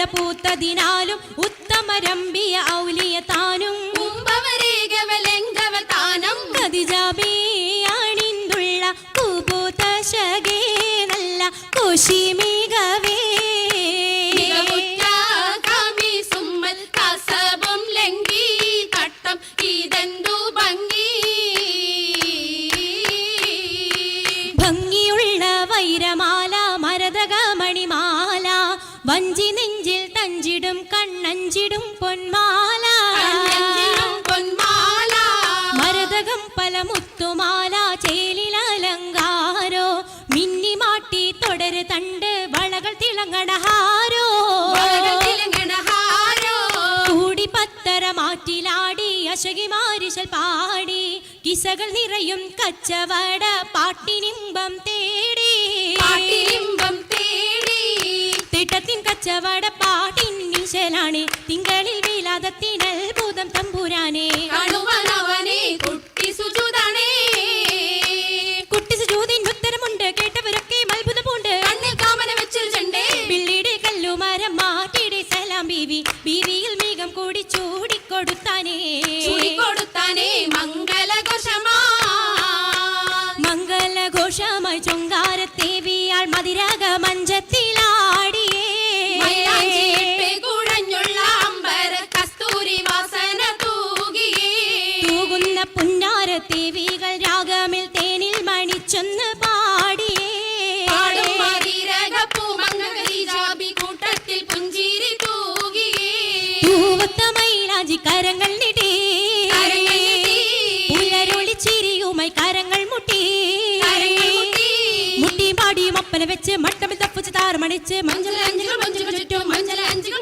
നല്ല പൂത്തതിനാലും ഉത്തമരമ്പിയ ഔലിയ താനും താനം കതിജാബിയാണിന്തുള്ള പൂപൂത്ത ശകേ നല്ല ഇതെന്തു ഭംഗി? ഭംഗിയുള്ള വൈരമാല നെഞ്ചിൽ തഞ്ചിടും കണ്ണഞ്ചിടും പൊന്മാല. പൊന്മാല. മരതകം പല മുത്തുമാല ചേലിലലങ്കാരോ മിന്നിമാട്ടി തുടര് തണ്ട് വളകൾ തിളങ്ങണഹാരോ. കൂടി പത്തര മാറ്റിലാടി അശകിമാരിശൽ പാടി. കിസകൾ നിറയും കച്ചവട പാട്ടിനിമ്പം വിലാദത്തിനൽ ഭൂതം തമ്പുരാനെ. കാണുവാനവനെ കുട്ടി സുജുതാണേ. കുട്ടി സുജൂതിൻ ഉത്തരമുണ്ട് കേട്ടവരൊക്കെ അത്ഭുതം പൂണ്ട് കണ്ണിൽ കാമന വെച്ചൊരു ചെണ്ടേ പിള്ളിയുടെ കല്ലുമരം മാറ്റിയുടെ സലാം ബീവി ബീവിയിൽ മേഘം കൂടി ചൂടിക്കൊടുത്താനേ. ചുടിക്കൊടുത്താനേ മംഗലഘോഷമാ. മംഗലഘോഷമായി ചുങ്കാരത്തേവിയാൾ മതിരാഗ കരങ്ങൾ നിടി പുലരൊളി ചിരിയുമായി കരങ്ങൾ മുട്ടി. മുട്ടി. പാടിയും അപ്പനെ വെച്ച് മട്ടമിൽ തപ്പിച്ച് താറമണിച്ച്. മഞ്ചല അഞ്ചുകൾ മഞ്ചുകൾ ചുറ്റും. മഞ്ചല അഞ്ചുകൾ